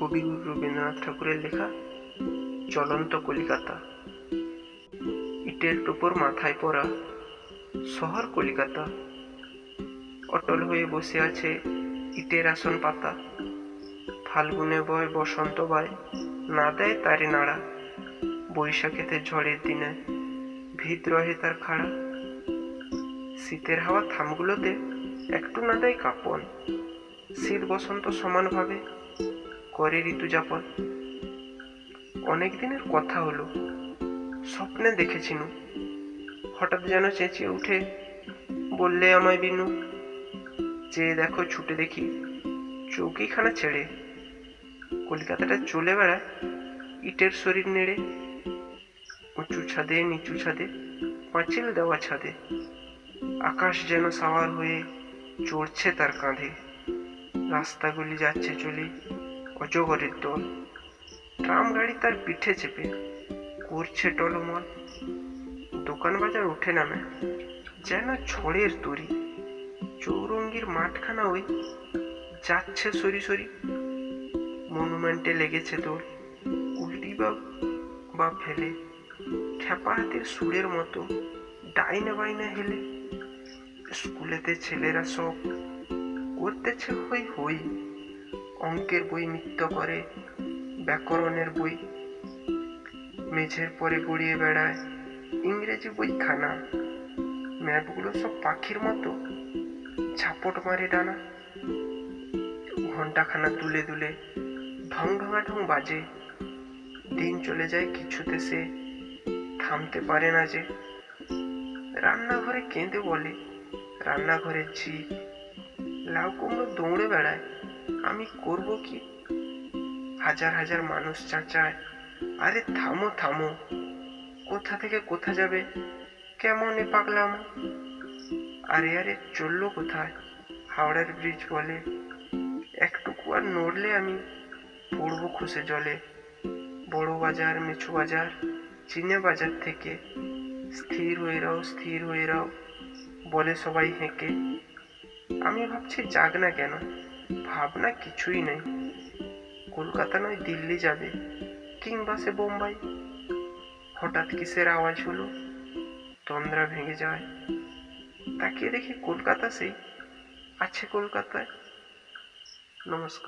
কবিগুরু রবীন্দ্রনাথ ঠাকুরের লেখা চলন্ত কলিকাতা। ইটের টুপর মাথায় পরা শহর কলিকাতা। অটল হয়ে বসে আছে ইটের আসন পাতা। ফাল্গুনে বয় বসন্ত বয় না দেয় তারে নাড়া। বৈশাখেতে ঝড়ের দিনে ভিত রহে তার খাড়া। শীতের হাওয়া থামগুলোতে একটু না দেয় কাঁপন। শীত বসন্ত সমানভাবে করে ঋতুযাপন অনেক দিনের কথা হলো, স্বপ্নে দেখেছিনু হঠাৎ যেন চেঁচিয়ে উঠে বললে আমায় বিনু, যে দেখো ছুটে দেখি চৌকিখানা ছেড়ে, কলকাতাটা চলে বেড়ায় ইটের শরীর নেড়ে, উঁচু ছাদে নিচু ছাদে, পাঁচিল দেওয়া ছাদে। আকাশ যেন সাওয়ার হয়ে চড়ছে তার কাঁধে। রাস্তাগুলি যাচ্ছে চলে। অজগরের দল। ট্রাম গাড়ি তার পিঠে চেপে। করছে টলমল। দোকান বাজার উঠে নামে। যেন ছড়ের তরি। চৌরঙ্গির মাঠখানা ওই। যাচ্ছে সরি সরি। মনুমেন্টে লেগেছে দোল। উল্টি বা ফেলে। খেপা হাতের সুরের মতো। ডাইনে বাইনে হেলে। স্কুলেতে ছেলেরা সব করতেছে হই হই। অঙ্কের বই নৃত্য করে, ব্যাকরণের বই। মেঝের পরে গড়িয়ে বেড়ায় ইংরেজি বই খানা ম্যাপগুলো সব পাখির মতো। ঝাপট মারে ডানা। ঘন্টাখানা দুলে দুলে ঢং ঢঙা ঢং বাজে। দিন চলে যায় কিছুতে সে থামতে পারে না যে। রান্নাঘরে কেঁদে বলে, রান্নাঘরের ঝি লাউ কুমড়ো দৌড়ে বেড়ায়। আমি করব কি? হাজার হাজার মানুষ চাচায়। আরে থামো থামো। কোথা থেকে কোথা যাবে? কেমন এ পাগলাম আরে আরে চলল কোথায়? হাওড়ার ব্রিজ বলে। একটুকু আর নড়লে আমি। পড়ব খুশে জলে। বড় বাজার মেছু বাজার, চিনে বাজার থেকে। স্থির হয়ে রাও, স্থির হয়ে রাও। বলে সবাই হেঁকে। আমি ভাবছি যাক না কেন। ভাবনা কিছুই নেই। কলকাতা নয়, দিল্লি যাবে। কিংবা সে বোম্বাই। হঠাৎ কিসের আওয়াজ হলো? তন্দ্রা ভেঙে যায়। তাকিয়ে দেখি কলকাতা সেই। আছে কলকাতায়। নমস্কার।